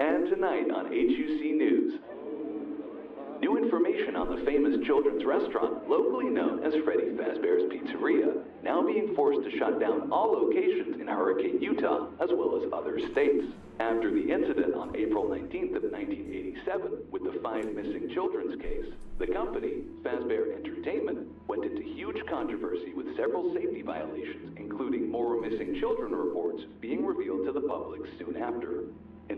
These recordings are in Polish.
And tonight on HUC News, new information on the famous children's restaurant locally known as Freddy Fazbear's Pizzeria, now being forced to shut down all locations in Hurricane, Utah, as well as other states. After the incident on April 19th of 1987 with the five missing children's case, the company, Fazbear Entertainment, went into huge controversy with several safety violations, including more missing children reports being revealed to the public soon after.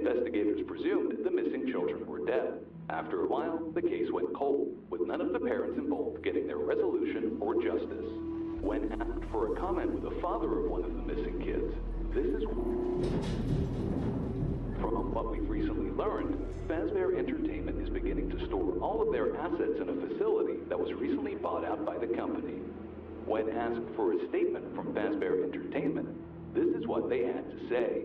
Investigators presumed the missing children were dead. After a while, the case went cold, with none of the parents involved getting their resolution or justice. When asked for a comment with the father of one of the missing kids, this is from what we've recently learned, Fazbear Entertainment is beginning to store all of their assets in a facility that was recently bought out by the company. When asked for a statement from Fazbear Entertainment, this is what they had to say.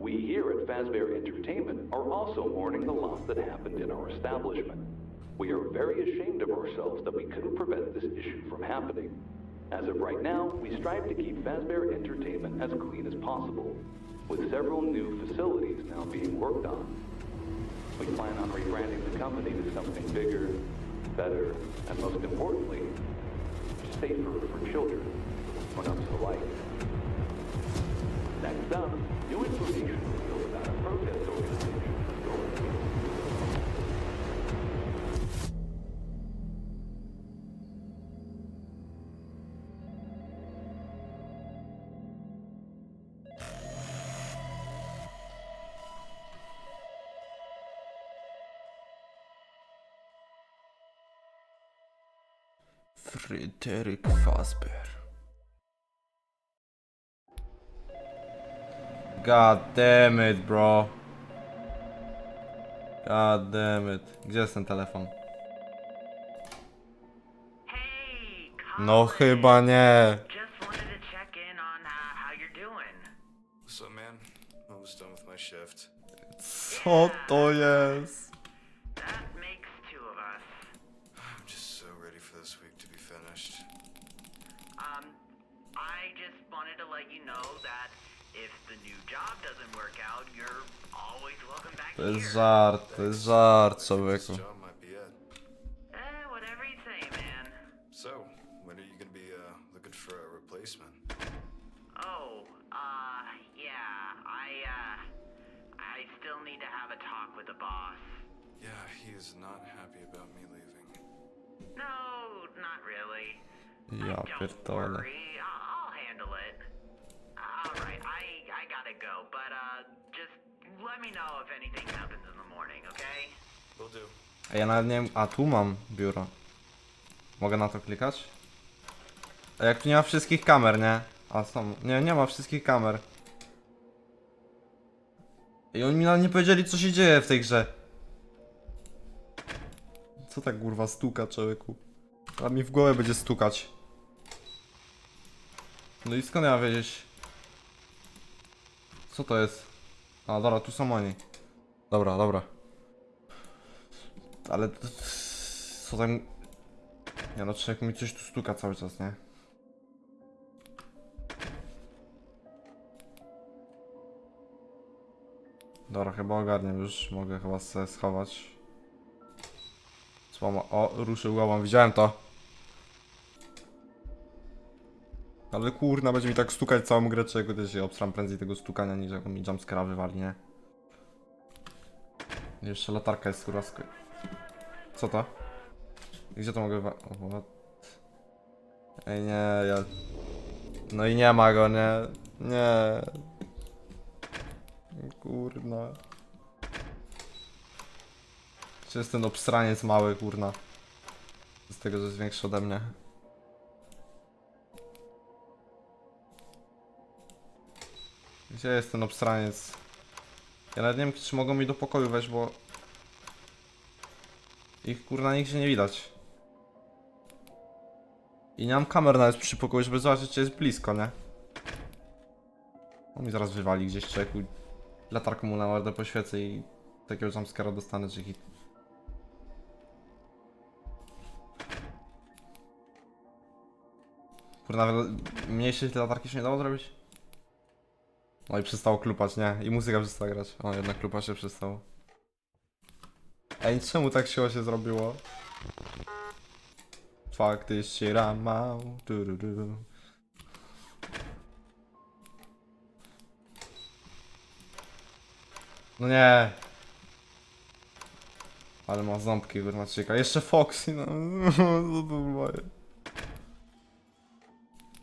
We here at Fazbear Entertainment are also mourning the loss that happened in our establishment. We are very ashamed of ourselves that we couldn't prevent this issue from happening. As of right now, we strive to keep Fazbear Entertainment as clean as possible, with several new facilities now being worked on. We plan on rebranding the company to something bigger, better, and most importantly, safer for children to life. Next up, Fryderyk Fazbear. God damn it, bro. God damn it. Gdzie jest ten telefon? No chyba nie. Just wanted to check in on uh, how you're doing. What's up, man? Almost done with my shift. Co to jest? If the new job doesn't work out, you're always welcome back To here. jest żart, to jest żart, This job might be it. Eh, whatever you say, man. So, when are you gonna be uh, looking for a replacement? Oh, uh, yeah, I, uh, I still need to have a talk with the boss. Yeah, he is not happy about me leaving. No, not really. Ja Don't pierdolę. worry, I'll, I'll handle it. Gotta go, but uh, just let me know if anything happens in the morning, okay? Will do. A ja nawet nie wiem. A tu mam biuro. Mogę na to klikać? A jak tu nie ma wszystkich kamer, nie? A są. Nie, nie ma wszystkich kamer. I oni mi nawet nie powiedzieli, co się dzieje w tej grze. Co tak kurwa stuka, człowieku? A mi w głowę będzie stukać. No i skąd ja wiedzieć? Co to jest? A dobra, tu są oni. Dobra, dobra. Ale to, co tam... Nie no, człowiek mi coś tu stuka cały czas, nie? Dobra, chyba ogarniam już, mogę chyba sobie schować. Słoma... O, ruszył głową, widziałem to. Ale kurna, będzie mi tak stukać całą grę, czego też się obstram prędzej tego stukania, niż jak on mi jumpscare'a wywali, nie? Jeszcze latarka jest kurwa sk- Co to? Gdzie to mogę o? Ej nie, ja... No i nie ma go, nie? Nie. Kurna. Czy jest ten obstraniec mały, kurna? Z tego, że jest większy ode mnie. Gdzie jest ten obstraniec? Ja nawet nie wiem, czy mogą mi do pokoju wejść, bo... Ich kurna nigdzie nie widać. I nie mam kamer nawet przy pokoju, żeby zobaczyć, czy jest blisko, nie? On mi zaraz wywali gdzieś czeku. Latarką mu na mordę poświecę i takiego jumpscare'a dostanę, czy hit. Kurna, tej latarki się nie dało zrobić? No i przestało klupać, nie? I muzyka przestała grać. O, jednak klupa się przestało. Ej, czemu tak się się zrobiło? Faktycznie ramał. Du, du, du. No nie. Ale ma ząbki, kurwa, czeka. Jeszcze Foxy, no. Co to?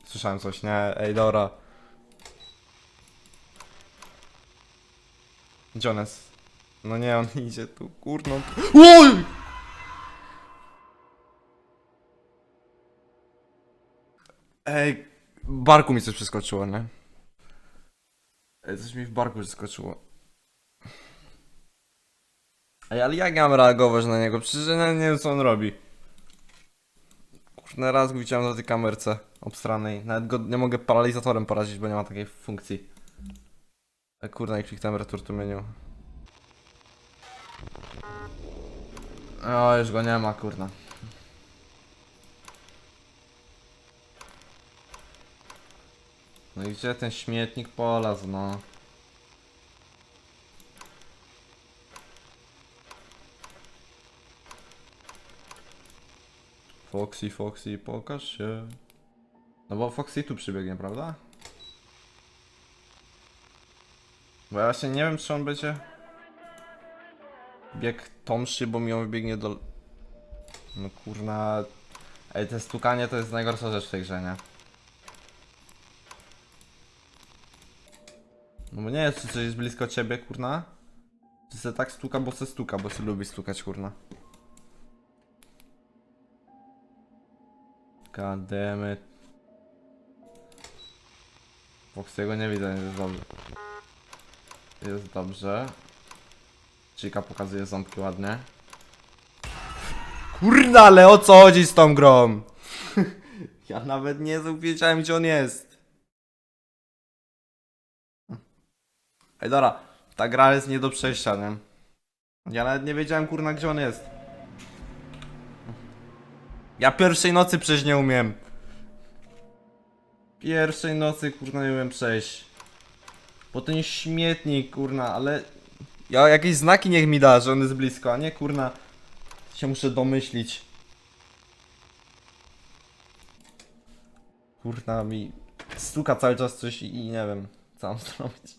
Słyszałem coś, nie? Ej, dobra. Jest? No nie, on idzie tu, kurno. OJ! Ej, w barku mi coś przeskoczyło, nie? Ej, coś mi w barku przeskoczyło. Ej, ale jak ja mam reagować na niego? Przecież ja nie wiem co on robi. Kurde, raz go widziałem na tej kamerce obstranej. Nawet go nie mogę paralizatorem porazić, bo nie ma takiej funkcji. Ej, Kurde, jak temperatur tu menu. O, już go nie ma, kurna. No i gdzie ten śmietnik polazł, no? Foxy, Foxy, pokaż się. No bo Foxy tu przybiegnie, prawda? Bo ja właśnie nie wiem, czy on będzie... Bieg tomszy, bo mi on wybiegnie do... No kurna... Ej, te stukanie to jest najgorsza rzecz w tej grze, nie? No bo nie jest, czy coś jest blisko ciebie, kurna? Czy se tak stuka, bo se stuka, bo se lubi stukać, kurna. God damn it. Foxy'ego nie widzę, jest dobrze. Jest dobrze. Chica pokazuje ząbki ładnie. Kurna, ale o co chodzi z tą grą? ja nawet nie wiedziałem gdzie on jest. Ej, dobra, ta gra jest nie do przejścia, nie? Ja nawet nie wiedziałem kurna gdzie on jest. Ja pierwszej nocy przejść nie umiem. Pierwszej nocy kurna nie umiem przejść. Bo nie śmietnik kurna, ale... Ja jakieś znaki niech mi da, że on jest blisko, a nie kurna... Się muszę domyślić. Kurna mi... Stuka cały czas coś i, i nie wiem, co mam zrobić.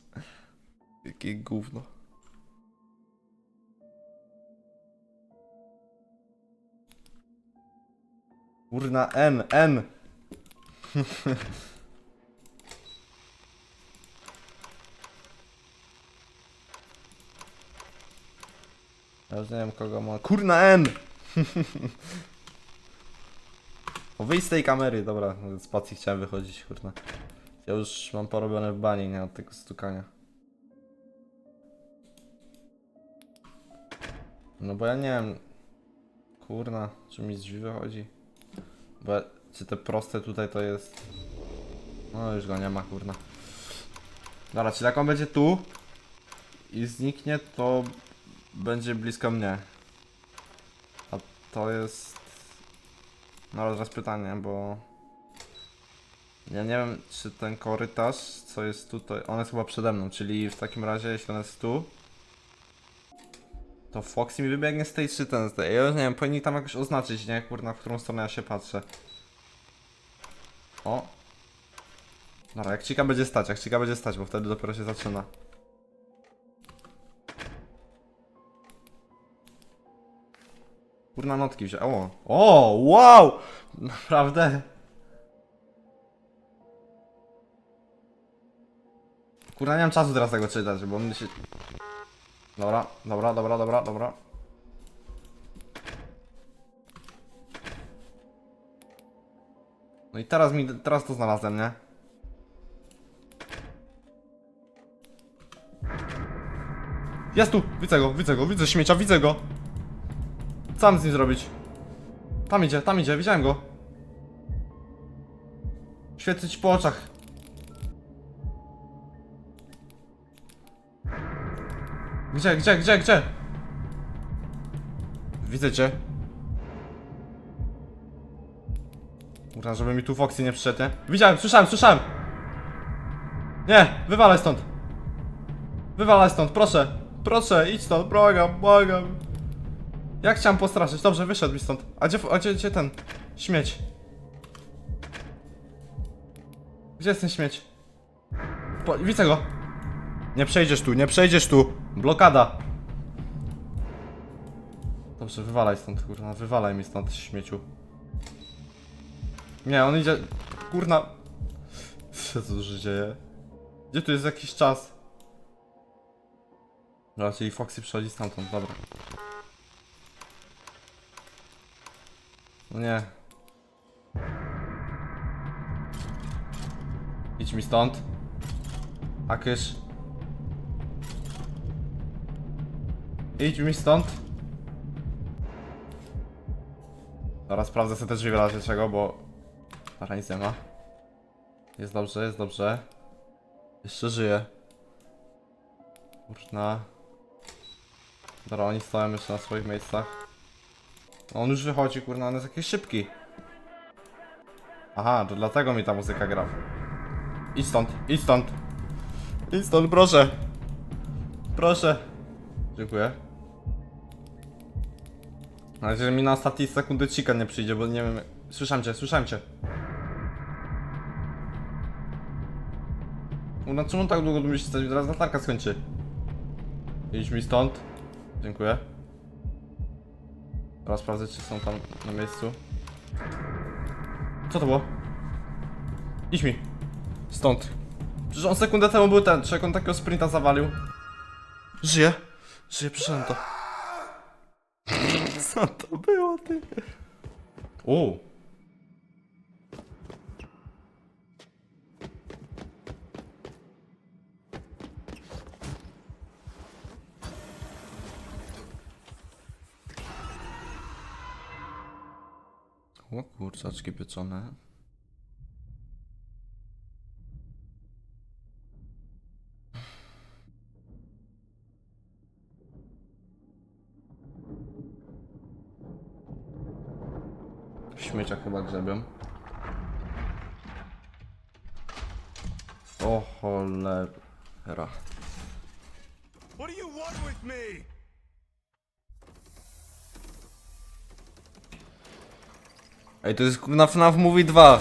Jakie gówno. Kurna, N, N. Wiem kogo ma. Kurna N! o wyjść z tej kamery, dobra, z spacji chciałem wychodzić, kurna. Ja już mam porobione w bani, nie od tego stukania. No bo ja nie wiem. Kurna, czy mi z drzwi wychodzi? Bo ja- czy te proste tutaj to jest. No już go nie ma, kurna. Dobra, czyli jak on będzie tu i zniknie, to będzie blisko mnie. A to jest. No ale teraz pytanie, bo. Ja nie wiem, czy ten korytarz, co jest tutaj. On jest chyba przede mną, czyli w takim razie, jeśli on jest tu. To Foxy mi wybiegnie z tej czy ten z tej. Ja już nie wiem, powinni tam jakoś oznaczyć, nie? Kurna, w którą stronę ja się patrzę. O! Dobra, jak Cika będzie stać, jak Cika będzie stać, bo wtedy dopiero się zaczyna. Kurna notki wziął. O! O! Wow! Naprawdę? Kurna, nie mam czasu teraz tego czytać, bo on się... Dobra, dobra, dobra, dobra, dobra. No i teraz mi, teraz to znalazłem, nie? Jest tu! Widzę go, widzę go, widzę śmiecia, widzę go! Co mam z nim zrobić? Tam idzie, tam idzie, widziałem go. Świecę ci po oczach. Gdzie, gdzie, gdzie, gdzie? Widzę cię. Kurwa, żeby mi tu Foxy nie przyszedł, nie? Widziałem, słyszałem, słyszałem! Nie, wywalaj stąd! Wywalaj stąd, proszę. Proszę, idź stąd, błagam, błagam. Ja chciałem postraszyć, dobrze, wyszedł mi stąd. A gdzie, a gdzie, gdzie ten? Śmieć. Gdzie jest ten śmieć? Po, widzę go. Nie przejdziesz tu, nie przejdziesz tu. Blokada. Dobrze, wywalaj stąd, kurna, wywalaj mi stąd, śmieciu. Nie, on idzie... Kurna... Co tu się dzieje? Gdzie tu jest jakiś czas? Czyli Foxy przychodzi stamtąd, dobra. Nie. Idź mi stąd. Akysz. Idź mi stąd. Dobra, sprawdzę sobie też wiele razy czego, bo... Para nic nie ma. Jest dobrze, jest dobrze. Jeszcze żyje. Kurna. Dobra, oni stoją jeszcze na swoich miejscach. On już wychodzi, kurna, on jest jakiś szybki. Aha, to dlatego mi ta muzyka gra. Idź stąd, idź stąd. Idź stąd, proszę. Proszę. Dziękuję. Na razie mi na ostatniej sekundy chicken nie przyjdzie, bo nie wiem... Słyszałem cię, słyszałem cię. No czemu tak długo tu musisz stać? Teraz latarka skończy. Idź mi stąd. Dziękuję. Teraz sprawdzę, czy są tam na miejscu. Co to było? Idź mi. Stąd. Przecież on sekundę temu był ten, czy jak on takiego sprinta zawalił? Żyje. Żyje, przyszedłem to. Co to było, ty? O. O kurczaczki pieczone. W śmieciach chyba grzebią. O cholera. What do you want with me? Ej, to jest na FNAF Movie 2.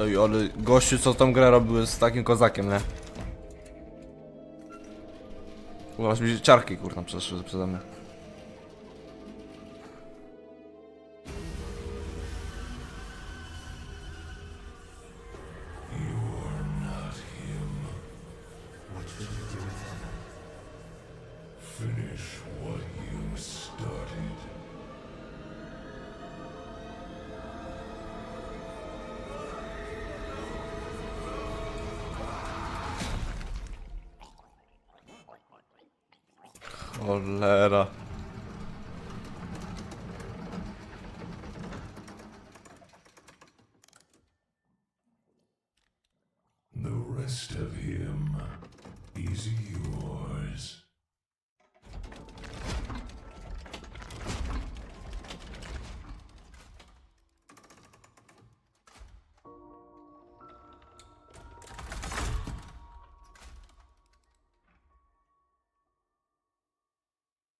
Ej, ale gościu co tą grę robił jest takim kozakiem, nie? Aż mi ciarki kurna przeszły przeze mnie. Cholera. The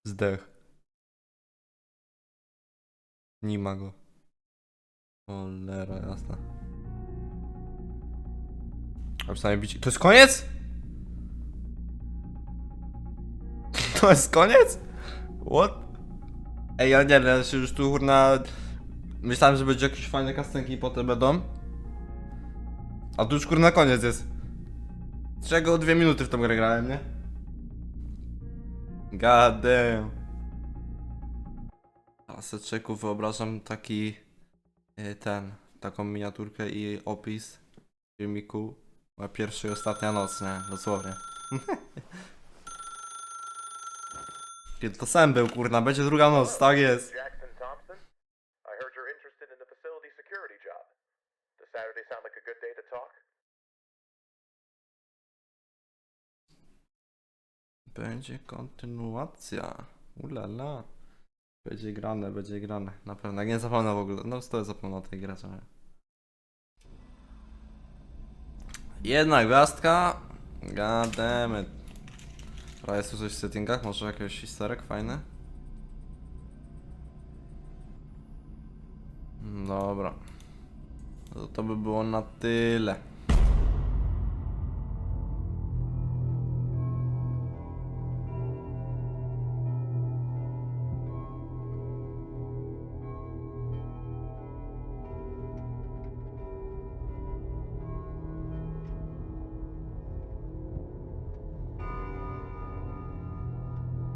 Zdech. Nie ma go. Cholera, jasna. A przynajmniej bicie. To jest koniec? To jest koniec? What? Ej, ja nie wiem, ja się już tu kurna... Myślałem, że będzie jakieś fajne kastenki potem będą. A tu już kurna koniec jest. Z czego dwie minuty w tą grę grałem, nie? God damn. A Seczeku wyobrażam taki y, ten, taką miniaturkę i opis filmiku. Moja pierwsza i ostatnia noc, nie? Dosłownie. Kiedy to sam był, kurna, będzie druga noc, tak jest. Jackson Thompson, Saturday sound like a good day to talk? Będzie kontynuacja. Ulala. Będzie grane, będzie grane. Na pewno. Jak nie zapomnę w ogóle. No to zapomnę o tej grze. Jedna gwiazdka. God damn. Dobra, jest tu coś w settingach? Może jakiś histerek fajny? Dobra. No to by było na tyle.